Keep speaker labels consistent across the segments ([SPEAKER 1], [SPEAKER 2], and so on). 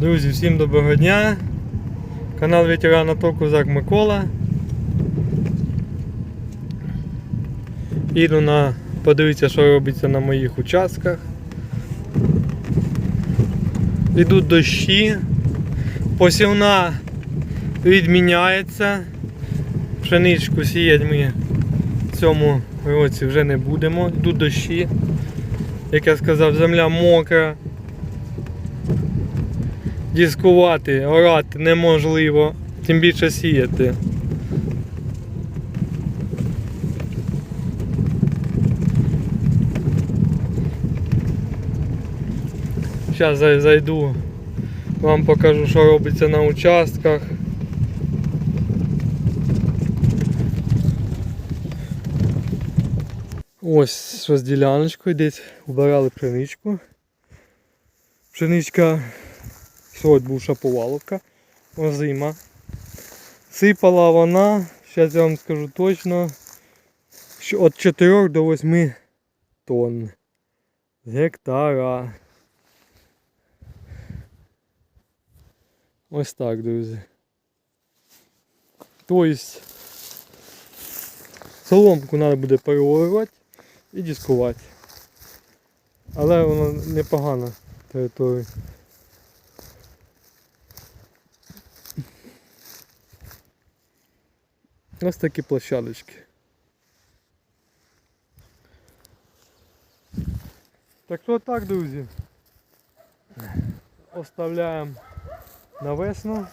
[SPEAKER 1] Друзі, всім доброго дня. Канал ветерана ТО Козак Микола. Іду на подивитися, що робиться на моїх участках. Ідуть дощі. Посівна відміняється. Пшеничку сіяти ми в цьому році вже не будемо. Йдуть дощі. Як я сказав, земля мокра. Дискувати, орати неможливо, тим більше сіяти. Зараз зайду, вам покажу, що робиться на участках. Ось що з діляночкою десь убирали пшеничку. Пшеничка Сьогодні був шаповаловка, озима. Сипала вона, зараз я вам скажу точно, що від 4 до 8 тонн з гектара. Ось так, друзі. Тобто соломку треба буде переорувати і дискувати. Але воно непогана територія. Ось такі площадочки. Так що так, друзі. Оставляємо на весну.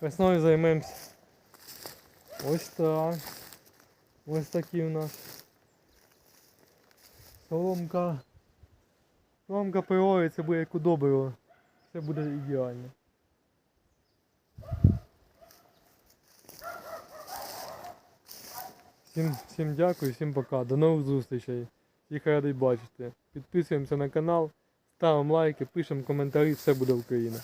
[SPEAKER 1] Весною займемося. Ось так. Ось такі у нас. Соломка. Соломка прироється буде як у доброго. Все буде ідеально. Всім, всім дякую, всім пока. До нових зустрічей. Їх радий бачити. Підписуємося на канал, ставимо лайки, пишемо коментарі, все буде Україна.